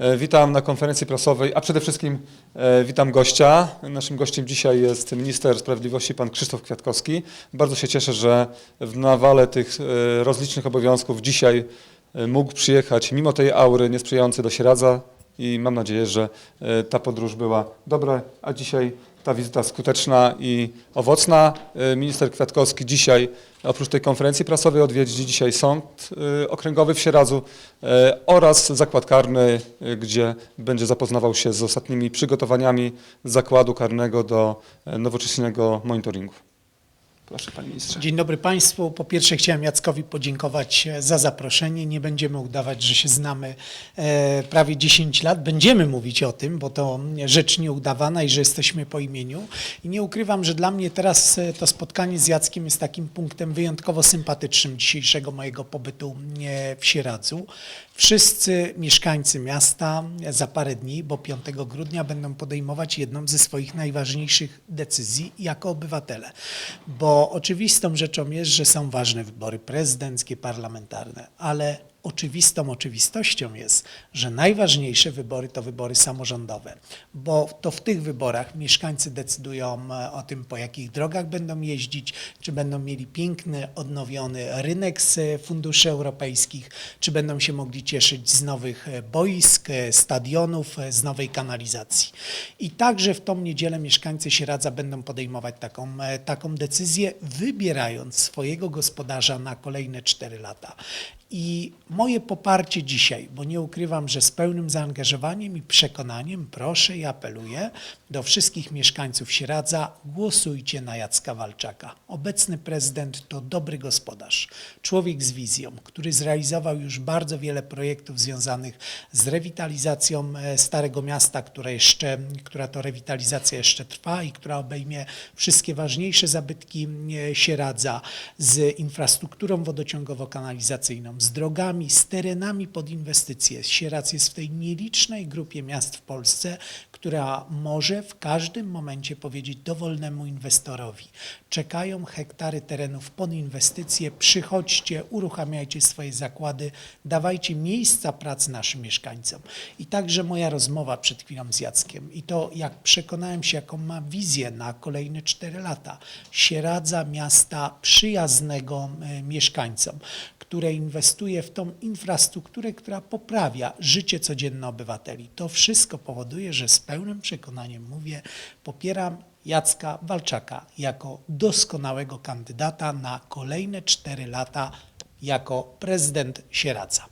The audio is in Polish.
E, Witam na konferencji prasowej, a przede wszystkim e, witam gościa. Naszym gościem dzisiaj jest minister sprawiedliwości pan Krzysztof Kwiatkowski. Bardzo się cieszę, że w nawale tych e, rozlicznych obowiązków dzisiaj mógł przyjechać mimo tej aury niesprzyjającej do Sieradza i mam nadzieję, że e, ta podróż była dobra, a dzisiaj ta wizyta skuteczna i owocna. E, Minister Kwiatkowski dzisiaj oprócz tej konferencji prasowej odwiedzi dzisiaj sąd e, okręgowy w Sieradzu oraz zakład karny, gdzie będzie zapoznawał się z ostatnimi przygotowaniami zakładu karnego do nowocześnego monitoringu. Proszę panie ministrze. Dzień dobry Państwu. Po pierwsze chciałem Jackowi podziękować e, za zaproszenie. Nie będziemy udawać, że się znamy e, prawie 10 lat. Będziemy mówić o tym, bo to rzecz nieudawana i że jesteśmy po imieniu. I nie ukrywam, że dla mnie teraz e, to spotkanie z Jackiem jest takim punktem wyjątkowo sympatycznym dzisiejszego mojego pobytu e, w Sieradzu. Wszyscy mieszkańcy miasta za parę dni, bo 5 grudnia będą podejmować jedną ze swoich najważniejszych decyzji jako obywatele. Bo oczywistą rzeczą jest, że są ważne wybory prezydenckie, parlamentarne, ale oczywistą oczywistością jest, że najważniejsze wybory to wybory samorządowe, bo to w tych wyborach mieszkańcy decydują e, o tym, po jakich drogach będą jeździć, czy będą mieli piękny, odnowiony rynek z e, funduszy europejskich, czy będą się mogli cieszyć z nowych e, boisk, stadionów, z nowej kanalizacji. I także w tą niedzielę mieszkańcy Sieradza będą podejmować taką, taką decyzję, wybierając swojego gospodarza na kolejne cztery lata. I moje poparcie dzisiaj, bo nie ukrywam, że z pełnym zaangażowaniem i przekonaniem proszę i apeluję do wszystkich mieszkańców Sieradza, głosujcie na Jacka Walczaka. Obecny prezydent to dobry gospodarz, człowiek z wizją, który zrealizował już bardzo wiele projektów związanych z rewitalizacją e, Starego Miasta, która, jeszcze, która to rewitalizacja jeszcze trwa i która obejmie wszystkie ważniejsze zabytki e, Sieradza z infrastrukturą wodociągowo-kanalizacyjną, z drogami, z terenami pod inwestycje. Sieradz jest w tej nielicznej grupie miast w Polsce, która może w każdym momencie powiedzieć dowolnemu inwestorowi: czekają hektary terenów pod inwestycje, przychodźcie, uruchamiajcie swoje zakłady, dawajcie miejsca pracy naszym mieszkańcom. I także moja rozmowa przed chwilą z Jackiem i to, jak przekonałem się, jaką ma wizję na kolejne cztery lata. Sieradza miasta przyjaznego e, mieszkańcom, które inwestuje w tą infrastrukturę, która poprawia życie codzienne obywateli. To wszystko powoduje, że z pełnym przekonaniem mówię, popieram Jacka Walczaka jako doskonałego kandydata na kolejne cztery lata jako prezydent Sieradza.